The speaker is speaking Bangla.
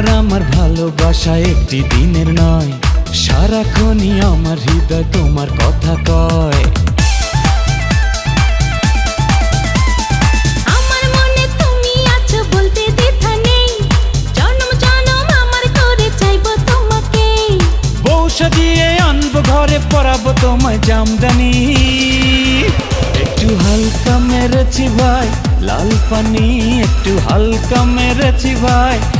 তোমার আমার ভালোবাসা একটি দিনের নয়। সারাক্ষণই আমার হৃদয় তোমার কথা কয়। সাজিয়ে আনব ঘরে পরাবো তোমায় জামদানি। একটু হালকা মেরেছি ভাই লাল পানি একটু হালকা মেরেছি ভাই।